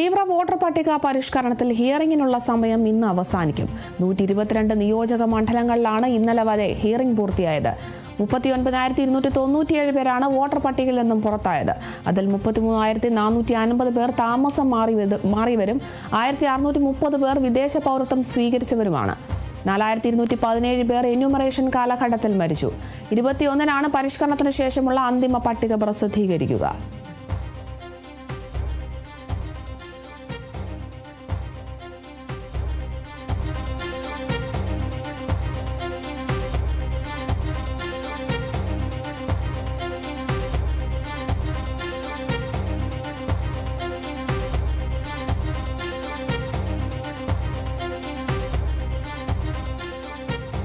തീവ്ര വോട്ടർ പട്ടിക പരിഷ്കരണത്തിൽ ഹിയറിംഗിനുള്ള സമയം ഇന്ന് അവസാനിക്കും. നൂറ്റി ഇരുപത്തിരണ്ട് നിയോജക മണ്ഡലങ്ങളിലാണ് ഇന്നലെ വരെ ഹിയറിംഗ് പൂർത്തിയായത്. മുപ്പത്തിയൊൻപതിനായിരത്തി ഇരുന്നൂറ്റി തൊണ്ണൂറ്റിയേഴ് പേരാണ് വോട്ടർ പട്ടികയിൽ നിന്നും പുറത്തായത്. അതിൽ മുപ്പത്തിമൂവായിരത്തി നാനൂറ്റി അൻപത് പേർ താമസം മാറി മാറി മാറിയവരും ആയിരത്തി അറുന്നൂറ്റി മുപ്പത് പേർ വിദേശ പൗരത്വം സ്വീകരിച്ചവരുമാണ്. നാലായിരത്തി ഇരുന്നൂറ്റി പതിനേഴ് പേർ എന്യൂമറേഷൻ കാലഘട്ടത്തിൽ മരിച്ചു. ഇരുപത്തിയൊന്നിനാണ് പരിഷ്കരണത്തിന് ശേഷമുള്ള അന്തിമ പട്ടിക പ്രസിദ്ധീകരിക്കുക.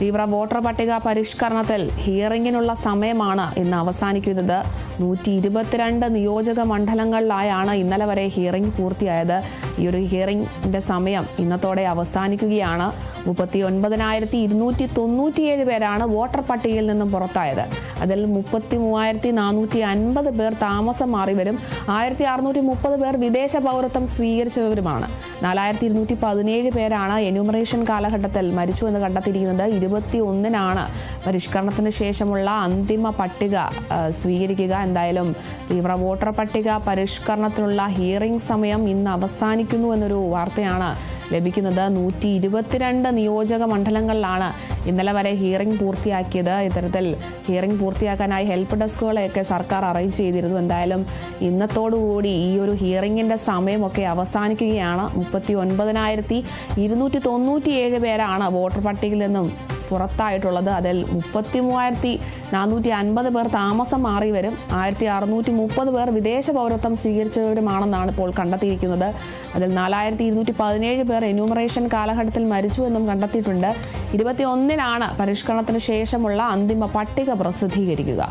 തീവ്ര വോട്ടർ പട്ടിക പരിഷ്കരണത്തിൽ ഹിയറിംഗിനുള്ള സമയമാണ് ഇന്ന് അവസാനിക്കുന്നത്. നൂറ്റി ഇരുപത്തിരണ്ട് നിയോജക മണ്ഡലങ്ങളിലായാണ് ഇന്നലെ വരെ ഹിയറിംഗ് പൂർത്തിയായത്. ഈ ഒരു ഹിയറിംഗിന്റെ സമയം ഇന്നത്തോടെ അവസാനിക്കുകയാണ്. മുപ്പത്തി ഒൻപതിനായിരത്തി ഇരുന്നൂറ്റി തൊണ്ണൂറ്റിയേഴ് പേരാണ് വോട്ടർ പട്ടികയിൽ നിന്നും പുറത്തായത്. അതിൽ മുപ്പത്തി മൂവായിരത്തി നാനൂറ്റി അൻപത് പേർ താമസം മാറിവരും ആയിരത്തി അറുന്നൂറ്റി മുപ്പത് പേർ വിദേശ പൗരത്വം സ്വീകരിച്ചവരുമാണ്. നാലായിരത്തി ഇരുന്നൂറ്റി പതിനേഴ് പേരാണ് എന്യൂമറേഷൻ കാലഘട്ടത്തിൽ മരിച്ചു എന്ന് കണ്ടെത്തിയിരിക്കുന്നത്. ഇരുപത്തി ഒന്നിനാണ് പരിഷ്കരണത്തിന് ശേഷമുള്ള അന്തിമ പട്ടിക സ്വീകരിക്കുക. എന്തായാലും തീവ്ര വോട്ടർ പട്ടിക പരിഷ്കരണത്തിനുള്ള ഹിയറിംഗ് സമയം ഇന്ന് അവസാനിക്കുന്നു എന്നൊരു വാർത്തയാണ് ലഭിക്കുന്നത്. നൂറ്റി ഇരുപത്തിരണ്ട് നിയോജക മണ്ഡലങ്ങളിലാണ് ഇന്നലെ വരെ ഹിയറിംഗ് പൂർത്തിയാക്കിയത്. ഇത്തരത്തിൽ ഹിയറിംഗ് പൂർത്തിയാക്കാനായി ഹെൽപ്പ് ഡെസ്കുകളെയൊക്കെ സർക്കാർ അറേഞ്ച് ചെയ്തിരുന്നു. എന്തായാലും ഇന്നത്തോടുകൂടി ഈ ഒരു ഹിയറിങ്ങിന്റെ സമയമൊക്കെ അവസാനിക്കുകയാണ്. മുപ്പത്തി ഒൻപതിനായിരത്തി ഇരുന്നൂറ്റി തൊണ്ണൂറ്റിയേഴ് പേരാണ് വോട്ടർ പട്ടികയിൽ നിന്നും പുറത്തായിട്ടുള്ളത്. അതിൽ മുപ്പത്തി മൂവായിരത്തി നാനൂറ്റി അൻപത് പേർ താമസം മാറി വരും. ആയിരത്തി അറുന്നൂറ്റി മുപ്പത് പേർ വിദേശ പൗരത്വം സ്വീകരിച്ചവരുമാണെന്നാണ് ഇപ്പോൾ കണ്ടെത്തിയിരിക്കുന്നത്. അതിൽ നാലായിരത്തി ഇരുന്നൂറ്റി പതിനേഴ് പേർ എന്യൂമറേഷൻ കാലഘട്ടത്തിൽ മരിച്ചു എന്നും കണ്ടെത്തിയിട്ടുണ്ട്. ഇരുപത്തി ഒന്നിനാണ് പരിഷ്കരണത്തിന് ശേഷമുള്ള അന്തിമ പട്ടിക പ്രസിദ്ധീകരിക്കുക.